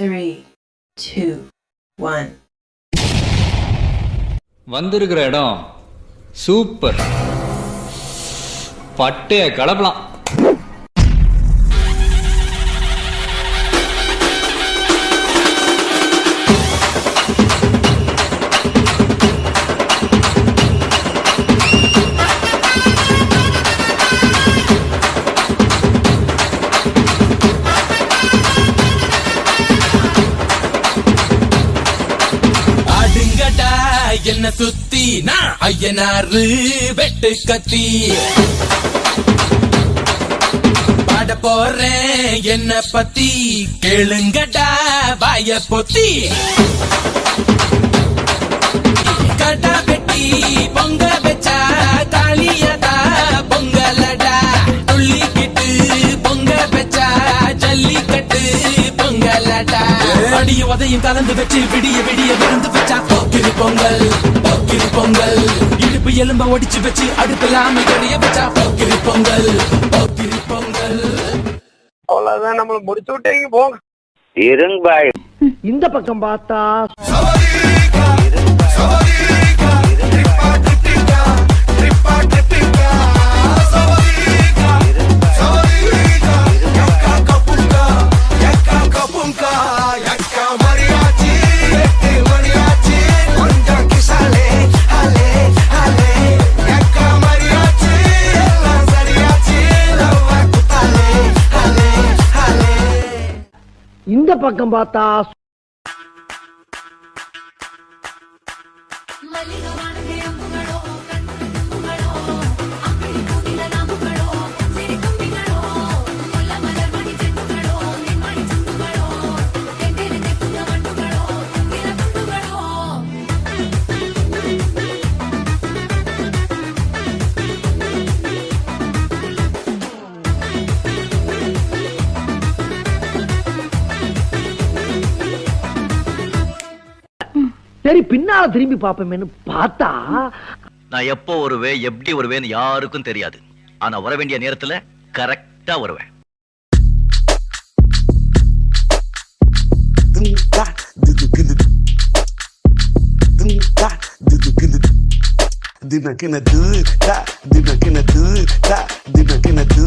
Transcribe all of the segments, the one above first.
three, two, one. வந்திருக்கிற இடம் super பட்டைய கலப்பலாம் என்ன சுத்தி நான் ஐயனாரு வெட்டு கத்தி. பாட போறேன் என்ன பத்தி. கேளுங்கடா வாய பொத்தி. கடா வெட்டி பொங்க வச்சா தாலியதா பொங்கலடா. அடிய உதையும் கலந்து வச்சு விடிய விடிய விருந்து வச்சா போக்கிரி பொங்கல் போக்கிரி பொங்கல். இடுப்பு எலும்ப ஒடிச்சு வச்சு அடுப்பில்லாம எரிய வச்சா போக்கிரி பொங்கல் போக்கிரி பொங்கல். அவ்வளவுதான் நம்மள முடிச்சு விட்டீங்க போங்க. இருங்க பாய். இந்த பக்கம் பார்த்தா பக்கம் பார்த்தா மல்லிகமான சரி பின்னால திரும்பி பாப்போமேன்னு பார்த்தா நான் எப்போ வருவேன் எப்படி வருவேன்னு யாருக்கும் தெரியாது ஆனா வர வேண்டிய நேரத்துல கரெக்டா வருவேன் kina do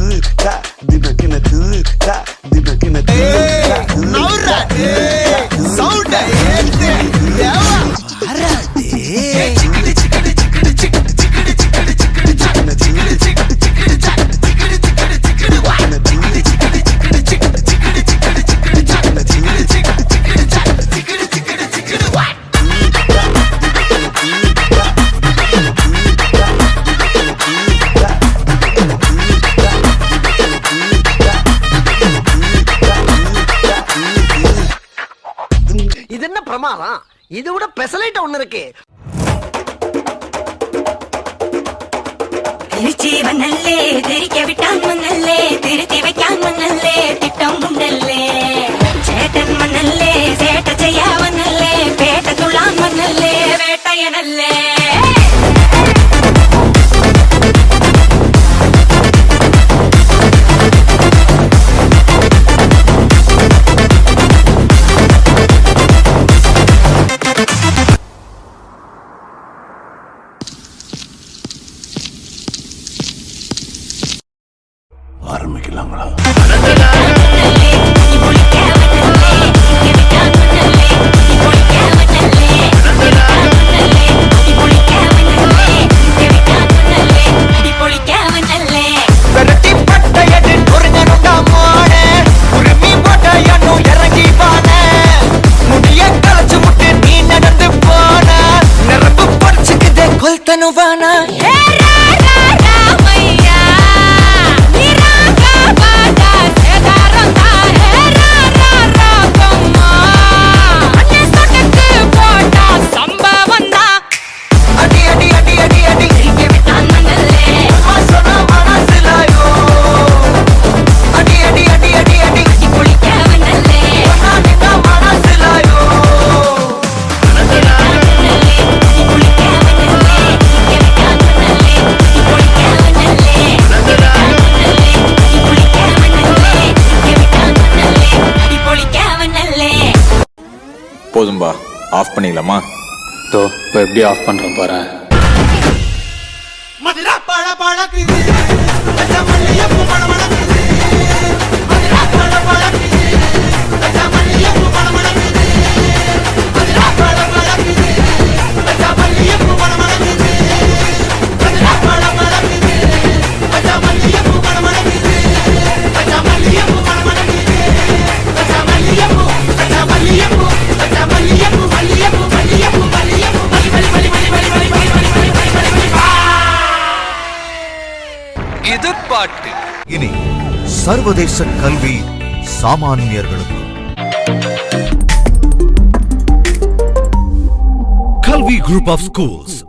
da, dina kina do da. பிரமாதம் இதை விட பெசலைட் ஒண்ணு இருக்கு. திருச்சி வந்தல்லே தெரிக்க விட்டான் வந்தல்லே திருத்தி வைக்கான் வந்தல்லே திட்டம் குண்டல்லே. படிச்சுக்குதே போதும்பா. ஆஃப் பண்ணிக்கலாமா? தோ இப்போ எப்படி ஆஃப் பண்ணுறேன் பாரு. இனி சர்வதேச கல்வி சாமானியர்களுக்கு. கல்வி குரூப் ஆஃப் ஸ்கூல்ஸ்